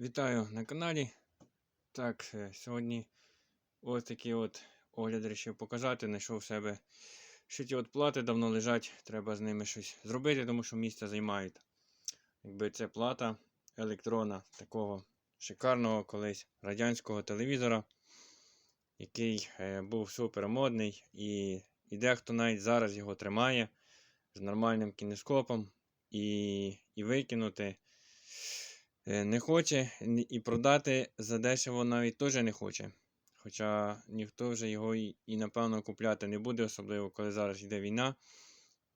Вітаю на каналі. Так, е, сьогодні ось такий от огляд вирішив показати. Знайшов в себе що ті от плати давно лежать, треба з ними щось зробити, тому що місце займають. Якби це плата електрона такого шикарного колись радянського телевізора, який е, був супер модний і, і дехто навіть зараз його тримає з нормальним кінескопом і, і викинути. Е, Не хоче і продати задешево навіть теж не хоче. Хоча ніхто вже його і, і напевно купляти не буде, особливо коли зараз йде війна,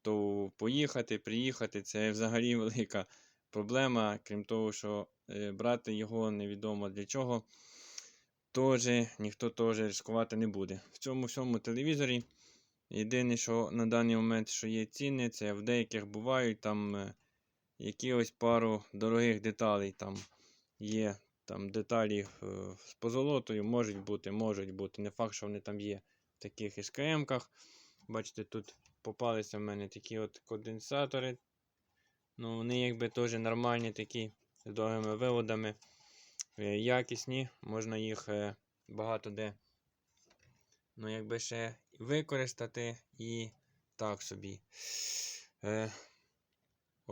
то поїхати, приїхати це взагалі велика проблема, крім того, що е, брати його невідомо для чого, теж ніхто теж ризикувати не буде. В цьому всьому телевізорі єдине, що на даний момент що є ціни, це в деяких бувають там. Е, якихось пару дорогих деталей там є. Там деталі е, з позолотою можуть бути, можуть бути. Не факт, що вони там є в таких СКМ-ках. Бачите, тут попалися в мене такі от конденсатори. Ну, вони якби теж нормальні такі з довгими виводами. е, Якісні, можна їх е, багато де ну, якби ще використати і так собі.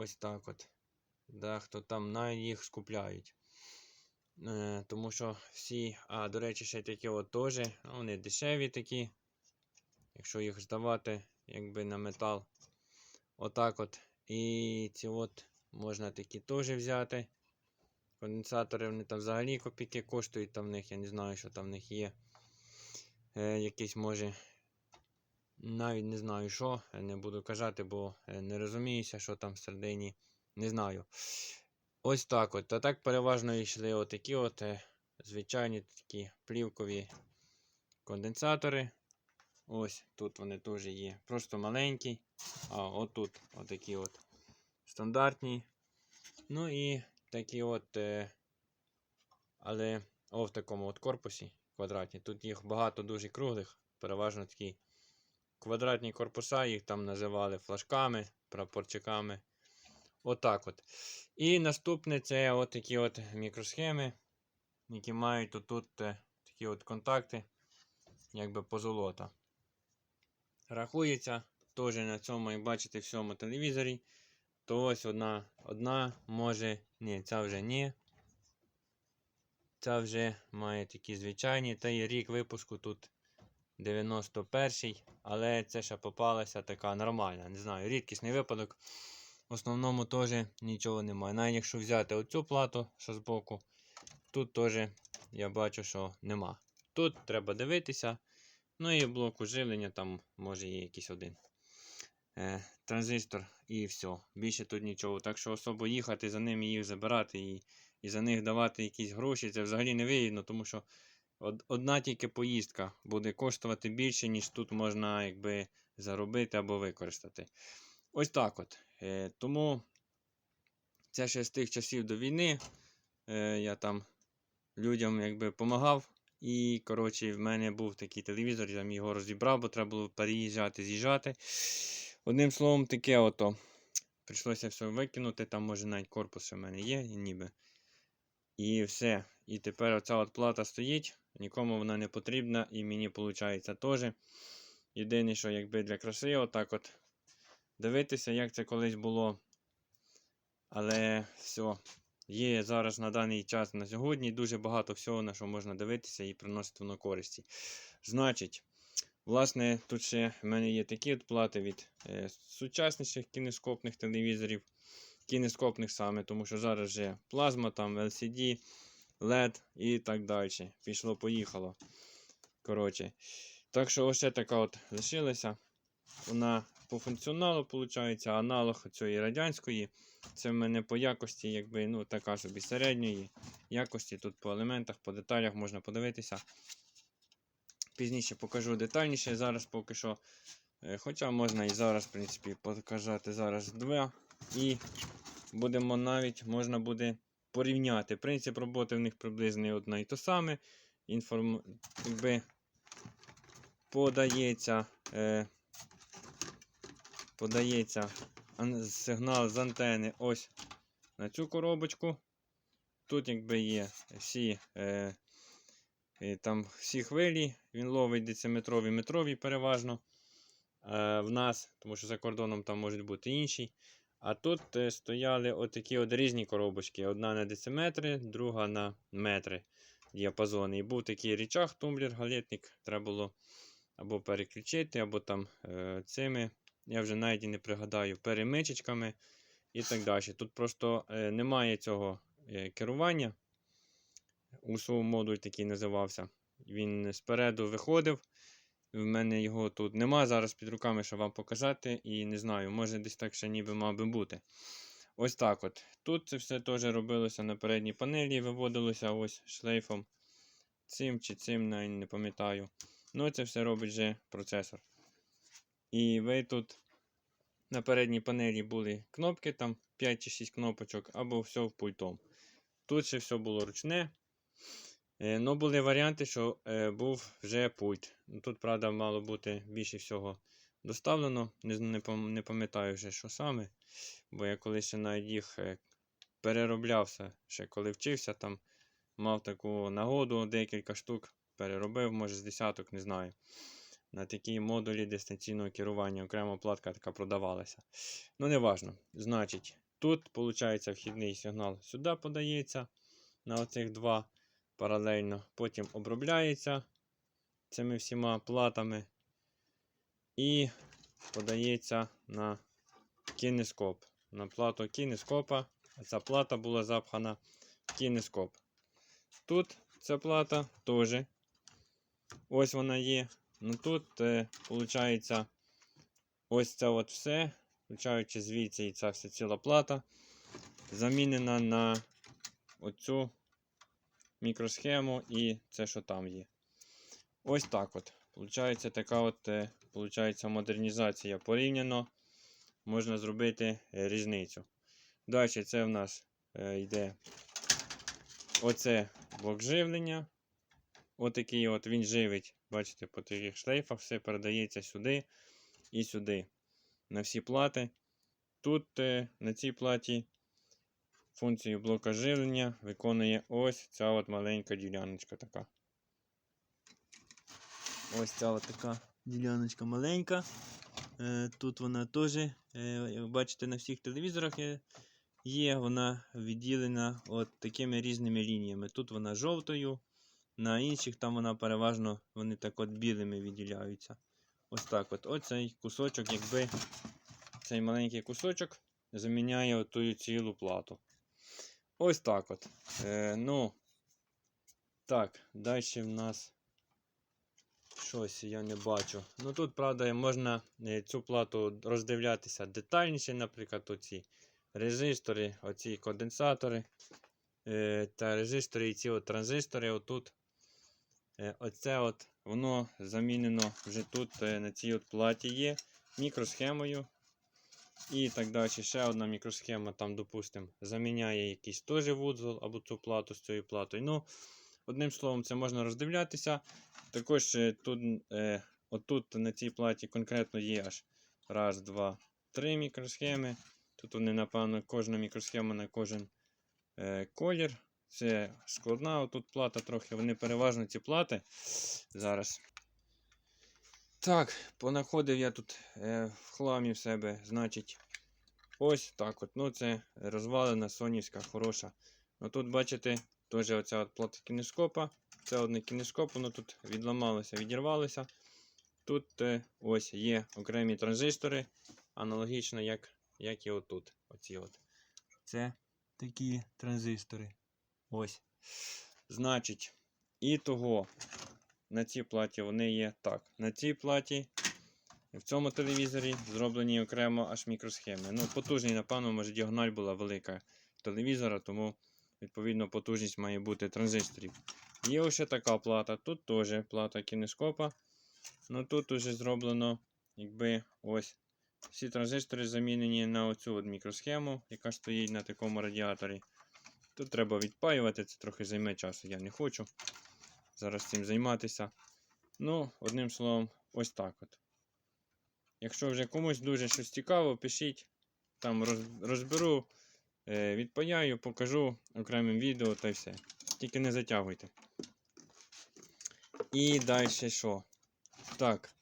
Ось так от. Дехто там навіть їх скупляють. Е, тому що всі, а, до речі, ще такі от теж, вони дешеві такі. Якщо їх здавати, якби на метал. Отак от. І ці от можна такі теж взяти. Конденсатори вони там взагалі копійки коштують, там в них, я не знаю, що там в них є. Е, якийсь може. Навіть не знаю що, е, не буду казати, бо е, не розуміюся, що там всередині. Не знаю. Ось так от. А так переважно йшли отакі от е, звичайні такі плівкові конденсатори. Ось тут вони теж є. Просто маленькі. А отут отакі от стандартні. Ну і такі от. Але о, в такому от корпусі квадратні. Тут їх багато дуже круглих, переважно такі квадратні корпуса, їх там називали флажками, прапорчиками. Отак от. І наступне це от такі от мікросхеми, які мають отут е, такі от контакти, якби позолота. Рахується теж на цьому, як бачите, всьому телевізорі. То ось одна, одна може. Ні, ця вже ні. Ця вже має такі звичайні. Та є рік випуску тут 91-й, але це ще попалася така нормальна. Не знаю, рідкісний випадок. В основному теж нічого немає. Навіть якщо взяти оцю плату, що збоку, тут теж я бачу, що нема. Тут треба дивитися. Ну і блок уживлення, там може є якийсь один. Е, транзистор і все. Більше тут нічого. Так що особо їхати за ними їх забирати і, і за них давати якісь гроші, це взагалі не вигідно, тому що одна тільки поїздка буде коштувати більше, ніж тут можна якби заробити або використати. Ось так от. Е, тому це ще з тих часів до війни. Е, я там людям якби допомагав. І, коротше, в мене був такий телевізор, я його розібрав, бо треба було переїжджати, з'їжджати. Одним словом, таке ото. Прийшлося все викинути, там може навіть корпус в мене є, ніби. І все. І тепер оця от плата стоїть, нікому вона не потрібна, і мені виходить теж. Єдине, що якби для краси, отак от дивитися, як це колись було. Але все. Є зараз на даний час на сьогодні дуже багато всього, на що можна дивитися і приносить воно користі. Значить, власне, тут ще в мене є такі от плати від е, сучасніших кінескопних телевізорів, кінескопних саме, тому що зараз вже плазма, там LCD, LED і так далі. Пішло-поїхало. Коротше. Так що ось така от лишилася. Вона по функціоналу, виходить, аналог цієї радянської. Це в мене по якості, якби, ну, така собі середньої якості. Тут по елементах, по деталях можна подивитися. Пізніше покажу детальніше. Зараз поки що. е, Хоча можна і зараз, в принципі, показати зараз два. І будемо навіть можна буде порівняти. Принцип роботи в них приблизно одна і то саме. Інформ... Якби подається. Е... Подається сигнал з антени ось на цю коробочку. Тут якби є всі, е, е, там, всі хвилі, він ловить дециметрові, метрові переважно е, в нас, тому що за кордоном там можуть бути інші. А тут е, стояли отакі от різні коробочки. Одна на дециметри, друга на метри діапазони. І був такий річаг, тумблер, галетник. Треба було або переключити, або там е, цими, я вже навіть і не пригадаю, перемичечками і так далі. Тут просто е, немає цього керування. УСУ модуль такий називався. Він спереду виходив. В мене його тут нема зараз під руками, щоб вам показати. І не знаю, може десь так ще ніби мав би бути. Ось так от. Тут це все теж робилося на передній панелі, виводилося ось шлейфом. Цим чи цим, навіть не пам'ятаю. Ну, це все робить вже процесор. І ви тут на передній панелі були кнопки, там 5 чи 6 кнопочок, або все в пультом. Тут ще все було ручне. Е, Ну, були варіанти, що е, був вже пульт. Тут, правда, мало бути більше всього доставлено. Не, не, пам- не пам'ятаю вже, що саме. Бо я колись ще навіть їх е, перероблявся, ще коли вчився, там мав таку нагоду, декілька штук переробив, може з десяток, не знаю. На такі модулі дистанційного керування окрема платка така продавалася. Ну, не важно. Значить, тут, виходить, вхідний сигнал сюди подається на оцих два паралельно. Потім обробляється цими всіма платами. І подається на кінескоп. На плату кінескопа. Ця плата була запхана в кінескоп. Тут ця плата теж. Ось вона є. Ну тут, е, виходить, ось це от все, включаючи звідси і ця вся ціла плата, замінена на оцю мікросхему і це, що там є. Ось так от. Получається така от, е, получається модернізація порівняно. Можна зробити різницю. Далі це в нас е, йде оце блок живлення. Отакий от він живить. Бачите, по таких шлейфах все передається сюди і сюди. На всі плати. Тут е, на цій платі функцію блока живлення виконує ось ця от маленька діляночка така. Ось ця от така діляночка маленька. Е, тут вона теж, е, бачите, на всіх телевізорах є, вона відділена от такими різними лініями. Тут вона жовтою, на інших там вона переважно вони так от білими відділяються. Ось так от. Оцей кусочок, якби цей маленький кусочок заміняє оту цілу плату. Ось так от. Е, ну, так, далі в нас щось я не бачу. Ну тут, правда, можна е, цю плату роздивлятися детальніше, наприклад, оці резистори, оці конденсатори е, та резистори і ці от транзистори отут. Е, Оце от воно замінено вже тут е, на цій от платі є мікросхемою. І так далі. Ще одна мікросхема, там, допустимо, заміняє якийсь теж вузол або цю плату з цією платою. Ну, одним словом, це можна роздивлятися. Також е, тут, е, отут на цій платі конкретно є аж раз, два, три мікросхеми. Тут вони, напевно, кожна мікросхема на кожен е, колір. Це складна отут плата трохи. Вони переважно ці плати. Зараз. Так, понаходив я тут е, в хламі в себе, значить, ось так от. Ну, це розвалена сонівська хороша. Ну тут, бачите, теж оця от плата кінескопа. Це одне кінескоп, воно тут відламалося, відірвалося. Тут е, ось є окремі транзистори, аналогічно, як, як і отут. Оці от. Це такі транзистори. Ось. Значить, і того на цій платі вони є так. На цій платі в цьому телевізорі зроблені окремо аж мікросхеми. Ну, потужний, напевно, може діагональ була велика телевізора, тому, відповідно, потужність має бути транзисторів. Є ось така плата. Тут теж плата кінескопа. Ну тут уже зроблено, якби ось всі транзистори замінені на оцю от мікросхему, яка стоїть на такому радіаторі. Тут треба відпаювати, це трохи займе часу, я не хочу зараз цим займатися. Ну, одним словом, ось так от. Якщо вже комусь дуже щось цікаво, пишіть. Там роз- розберу е, відпаяю, покажу окремим відео та все. Тільки не затягуйте. І далі що? Так.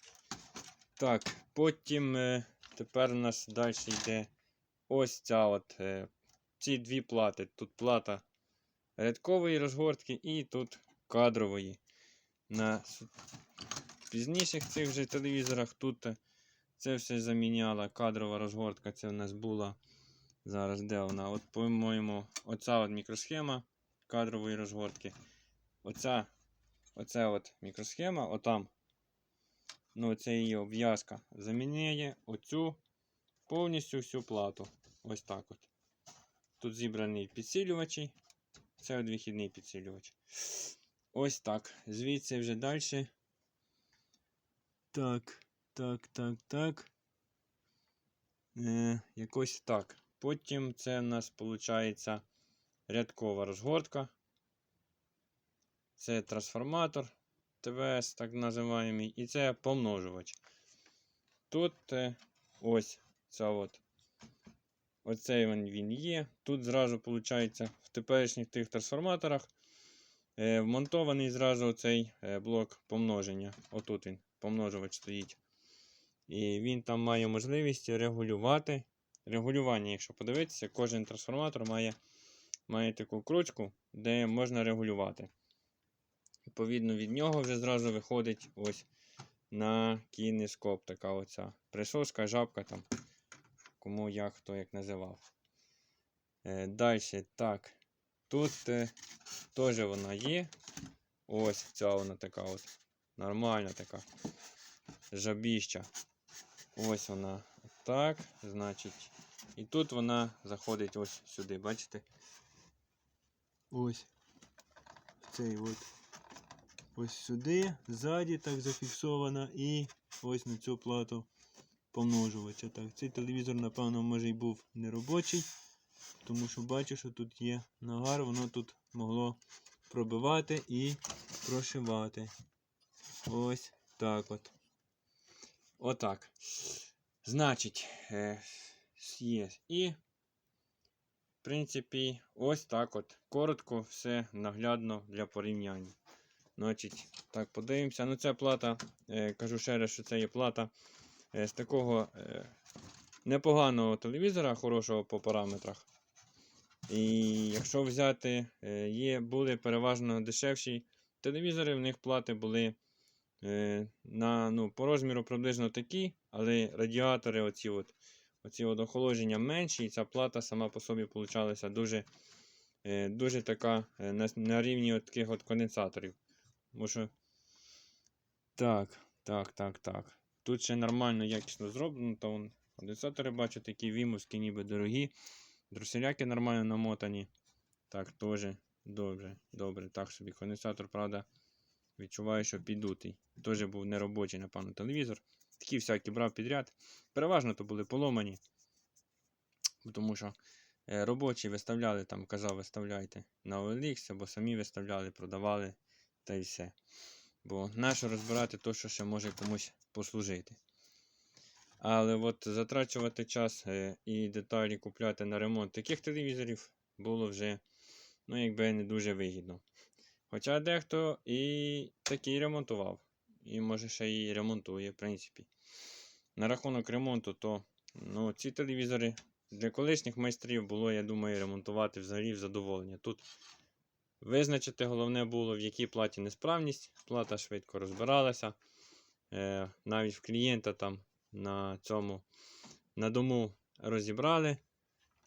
Так, потім е, тепер у нас далі йде ось ця от. Е, ці дві плати. Тут плата рядкової розгортки і тут кадрової. На пізніших цих же телевізорах тут е, це все заміняла. Кадрова розгортка це в нас була. Зараз де вона? От, по-моєму, оця от мікросхема кадрової розгортки. Оця, оця от мікросхема, отам. Ну, це її обв'язка. Заміняє оцю повністю всю плату. Ось так от. Тут зібраний підсилювачі. Це от вихідний підсилювач. Ось так. Звідси вже далі. Так, так, так, так. Е, якось так. Потім це в нас виходить рядкова розгортка. Це трансформатор ТВС, так називаємо. І це помножувач. Тут е, ось ця от. Оцей він, він є. Тут зразу, виходить, в теперішніх тих трансформаторах вмонтований зразу цей е, блок помноження. Отут він, помножувач стоїть. І він там має можливість регулювати. Регулювання, якщо подивитися, кожен трансформатор має, має таку кручку, де можна регулювати. Відповідно, від нього вже зразу виходить ось на кінескоп така оця присоска, жабка там. Кому як хто як називав. Е, Далі, так. Тут е, теж вона є. Ось ця вона така от. Нормальна така. Жабіща. Ось вона так. Значить. І тут вона заходить ось сюди, бачите? Ось. Цей от. Ось сюди, ззаді так зафіксована і ось на цю плату помножувача. Так, цей телевізор, напевно, може й був неробочий, тому що бачу, що тут є нагар, воно тут могло пробивати і прошивати. Ось так от. Отак. Значить, е, є. І, в принципі, ось так от. Коротко, все наглядно для порівняння. Значить, так, подивимося. Ну, ця плата, е, кажу ще раз, що це є плата е, з такого непоганого телевізора, хорошого по параметрах. І якщо взяти, е, є, були переважно дешевші телевізори, в них плати були е, на, ну, по розміру приблизно такі, але радіатори, оці от, оці от охолодження менші, і ця плата сама по собі получалася дуже, е, дуже така на, на рівні от таких от конденсаторів. Тому що. Так, так, так, так. Тут ще нормально, якісно зроблено, то вон конденсатори бачу, такі вімовські, ніби дорогі. Друселяки нормально намотані. Так, теж добре, добре. Так собі. Конденсатор, правда, відчуваю, що підутий. Теж був неробочий, напевно, телевізор. Такі всякі брав підряд. Переважно то були поломані. Тому що е, робочі виставляли, там казав, виставляйте на OLX, або самі виставляли, продавали та й все. Бо нащо розбирати то, що ще може комусь послужити. Але от затрачувати час е, і деталі купляти на ремонт таких телевізорів було вже ну, якби не дуже вигідно. Хоча дехто і такий ремонтував. І може ще і ремонтує, в принципі. На рахунок ремонту, то ну, ці телевізори для колишніх майстрів було, я думаю, ремонтувати взагалі в задоволення. Тут Визначити головне було, в якій платі несправність. Плата швидко розбиралася. Е, навіть в клієнта там на цьому на дому розібрали.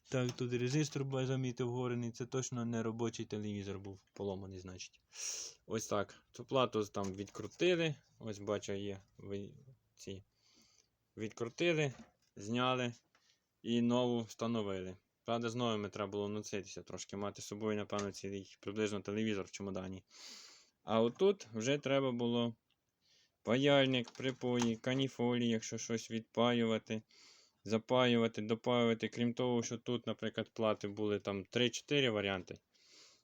Так, тут резистор я замітив горений. Це точно не робочий телевізор був поломаний, значить. Ось так. Цю плату там відкрутили. Ось бачу, є ці. Відкрутили, зняли і нову встановили. Правда, з новими треба було носитися трошки, мати з собою, напевно, цілий приблизно телевізор в чемодані. А отут вже треба було паяльник, припої, каніфолі, якщо щось відпаювати, запаювати, допаювати. Крім того, що тут, наприклад, плати були там 3-4 варіанти,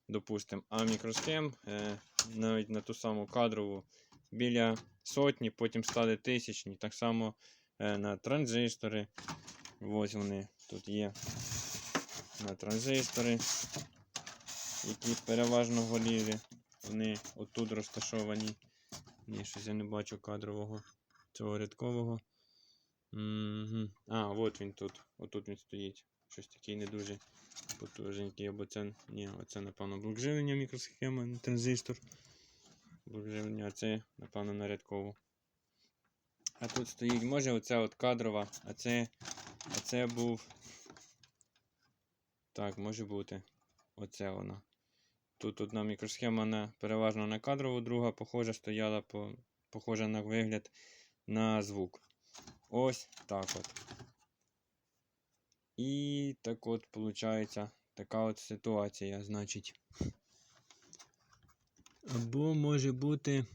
допустимо, а мікросхем е, навіть на ту саму кадрову біля сотні, потім стали тисячні. Так само е, на транзистори. Ось вони тут є. на транзистори, які переважно голіві. Вони отут розташовані. Ні, щось я не бачу кадрового цього рядкового. Угу. А, от він тут. Отут він стоїть. Щось такий не дуже потужненький. Або це. Ні, оце, напевно, блок живлення мікросхема, не транзистор. Блок живлення, а це, напевно, на рядкову. А тут стоїть, може, оця от кадрова, а це. А це був. Так, може бути. Оце вона. Тут одна мікросхема на, переважно на кадрову, друга похожа стояла, по, похожа на вигляд на звук. Ось так от. І так от виходить така от ситуація, значить. Або може бути.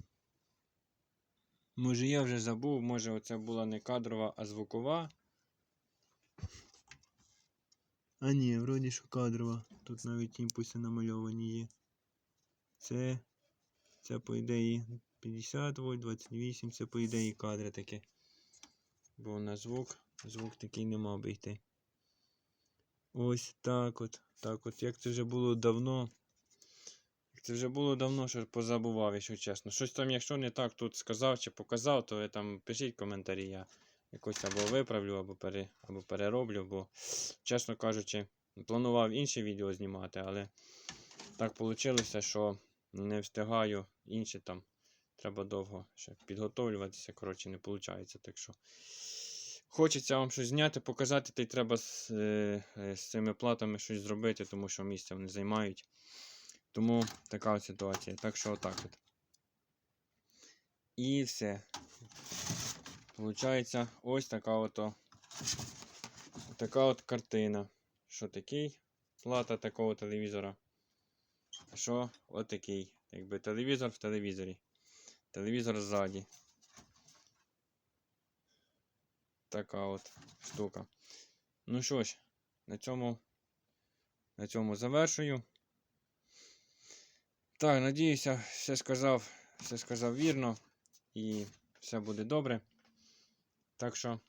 Може я вже забув, може оце була не кадрова, а звукова. А ні, вроді що кадрова. Тут навіть імпульси намальовані є. Це, це по ідеї 50 вольт, 28, це по ідеї кадри таке. Бо на звук, звук такий не мав би йти. Ось так от. Так от. Як це вже було давно. Як це вже було давно, що позабував, якщо чесно. Щось там, якщо не так тут сказав чи показав, то ви там пишіть коментарі. Я якось або виправлю, або, пере, або перероблю, бо, чесно кажучи, планував інше відео знімати, але так вийшло, що не встигаю інше там. Треба довго ще підготовлюватися, коротше, не виходить. Так що хочеться вам щось зняти, показати, та й треба з, е, е, з цими платами щось зробити, тому що місця вони займають. Тому така от ситуація. Так що отак от. І все. Получається ось така ото. Така от картина. Що такий? Плата такого телевізора. Що отакий. Якби телевізор в телевізорі. Телевізор ззаді. Така от штука. Ну що ж, на цьому, на цьому завершую. Так, надіюся, все сказав, все сказав вірно і все буде добре. Так що,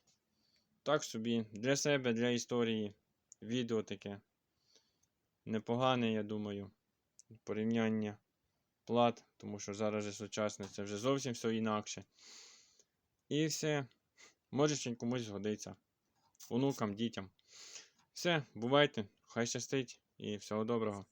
так собі, для себе, для історії, відео таке непогане, я думаю. Порівняння плат, тому що зараз же сучасне це вже зовсім все інакше. І все. Може ще комусь згодиться. Онукам, дітям. Все, бувайте, хай щастить і всього доброго.